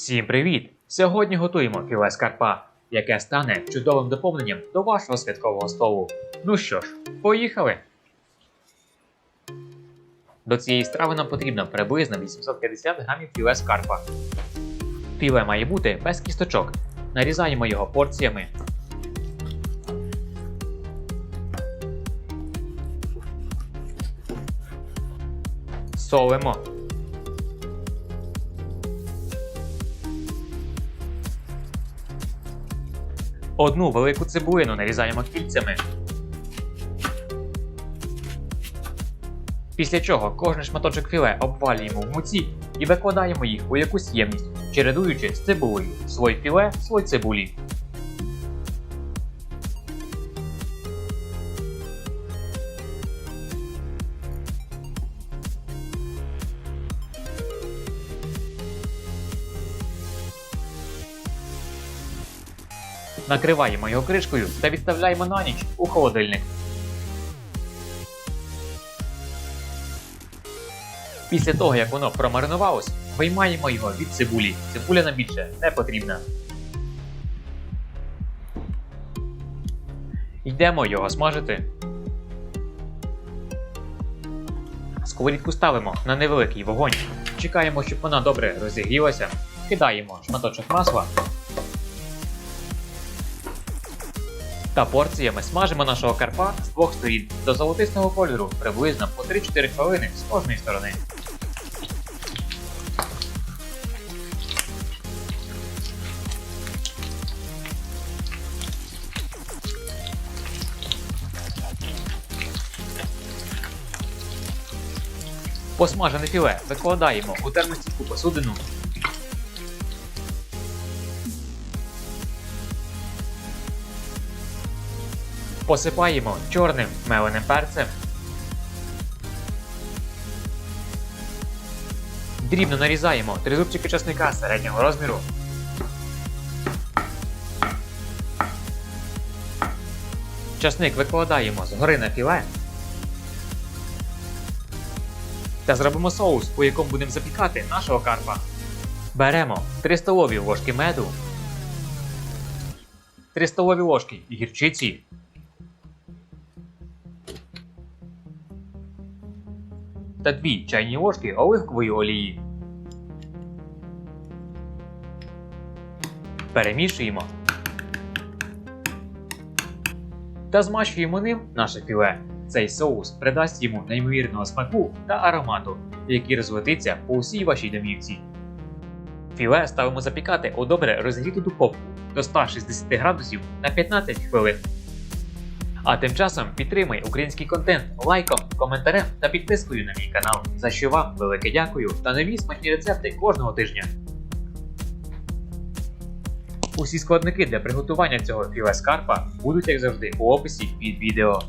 Всім привіт! Сьогодні готуємо філе з карпа, яке стане чудовим доповненням до вашого святкового столу. Ну що ж, поїхали! До цієї страви нам потрібно приблизно 850 грамів філе з карпа. Філе має бути без кісточок. Нарізаємо його порціями. Солимо. Одну велику цибулину нарізаємо кільцями. Після чого кожен шматочок філе обвалюємо в муці і викладаємо їх у якусь ємність, чередуючи з цибулею. Слой філе, слой цибулі. Накриваємо його кришкою та відставляємо на ніч у холодильник. Після того, як воно промаринувалось, виймаємо його від цибулі. Цибуля нам більше не потрібна. Йдемо його смажити. Сковорідку ставимо на невеликий вогонь. Чекаємо, щоб вона добре розігрілася. Кидаємо шматочок масла. Та порціями смажимо нашого карпа з двох сторін до золотистого кольору приблизно по 3-4 хвилини з кожної сторони. Посмажене філе викладаємо у термостійку посудину Посипаємо чорним меленим перцем. Дрібно нарізаємо три зубчики часника середнього розміру. Часник викладаємо згори на філе. Та зробимо соус, у якому будемо запікати нашого карпа. Беремо 3 столові ложки меду, 3 столові ложки гірчиці, та 2 чайні ложки оливкової олії. Перемішуємо. Та змащуємо ним наше філе. Цей соус придасть йому неймовірного смаку та аромату, який розлетиться по усій вашій домівці. Філе ставимо запікати у добре розгріту духовку до 160 градусів на 15 хвилин. А тим часом підтримай український контент лайком, коментарем та підпискою на мій канал, за що вам велике дякую та нові смачні рецепти кожного тижня. Усі складники для приготування цього філе скарпа будуть, як завжди, у описі під відео.